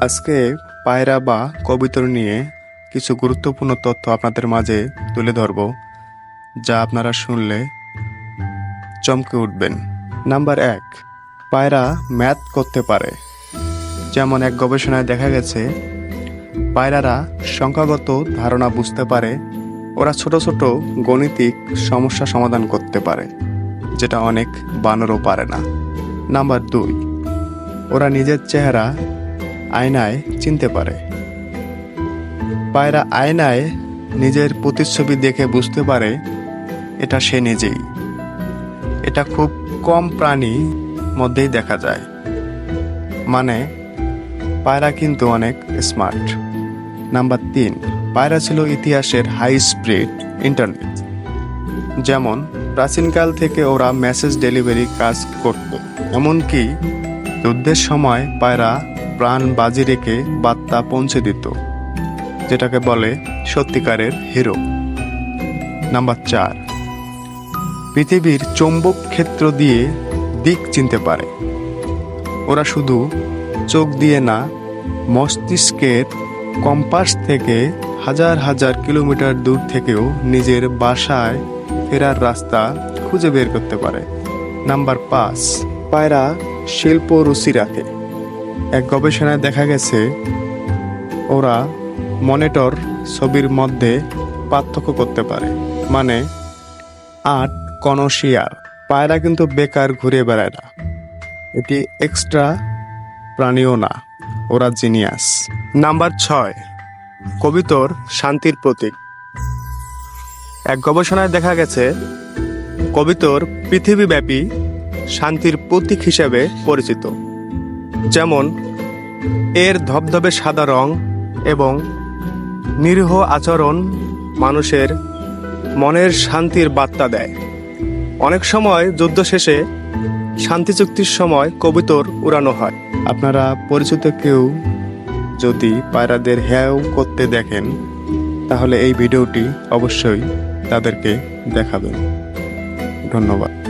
আজকে পায়রা বা কবিতর নিয়ে কিছু গুরুত্বপূর্ণ তথ্য আপনাদের মাঝে তুলে ধরব, যা আপনারা শুনলে চমকে উঠবেন। নাম্বার এক, পায়রা ম্যাথ করতে পারে। যেমন এক গবেষণায় দেখা গেছে, পায়রারা সংখ্যাগত ধারণা বুঝতে পারে, ওরা ছোট ছোট গণিতিক সমস্যা সমাধান করতে পারে, যেটা অনেক বানরও পারে না। নাম্বার দুই, ওরা নিজের চেহারা আয়নায় চিনতে পারে। পায়রা আয়নায় নিজের প্রতিচ্ছবি দেখে বুঝতে পারে, এটা সে নিজেই। এটা খুব কম প্রাণী মধ্যেই দেখা যায়। মানে পায়রা কিন্তু অনেক স্মার্ট। নাম্বার তিন, পায়রা ছিল ইতিহাসের হাই স্পিড ইন্টারনেট। যেমন, প্রাচীনকাল থেকে ওরা মেসেজ ডেলিভারি কাজ করত। এমনকি যুদ্ধের সময় পায়রা প্রাণ বাজি রেখে বার্তা পৌঁছে দিত, যেটাকে বলে সত্যিকারের হিরো। নাম্বার চার, পৃথিবীর চৌম্বক ক্ষেত্র দিয়ে দিক চিনতে পারে। ওরা শুধু চোখ দিয়ে না, মস্তিষ্কের কম্পাস থেকে হাজার হাজার কিলোমিটার দূর থেকেও নিজের বাসায় ফেরার রাস্তা খুঁজে বের করতে পারে। নাম্বার পাঁচ, পায়রা শিল্প রুচি রাখে। এক গবেষণায় দেখা গেছে, ওরা মনিটর ছবির মধ্যে পার্থক্য করতে পারে। মানে আট কনশিয়ার পায়রা কিন্তু বেকার ঘুরে বেড়ায় না। এটি এক্সট্রা প্রাণীও না। ওরা জিনিয়াস। নাম্বার ছয়, কবিতর শান্তির প্রতীক। এক গবেষণায় দেখা গেছে, কবিতর পৃথিবীব্যাপী শান্তির প্রতীক হিসেবে পরিচিত। যেমন, এর ধবধবে সাদা রং এবং নিরীহ আচরণ মানুষের মনের শান্তির বার্তা দেয়। অনেক সময় যুদ্ধ শেষে শান্তি চুক্তির সময় কবিতর উড়ানো হয়। আপনারা পরিচিত কেউ যদি পায়রাদের হ্যাও করতে দেখেন, তাহলে এই ভিডিওটি অবশ্যই তাদেরকে দেখাবেন। ধন্যবাদ।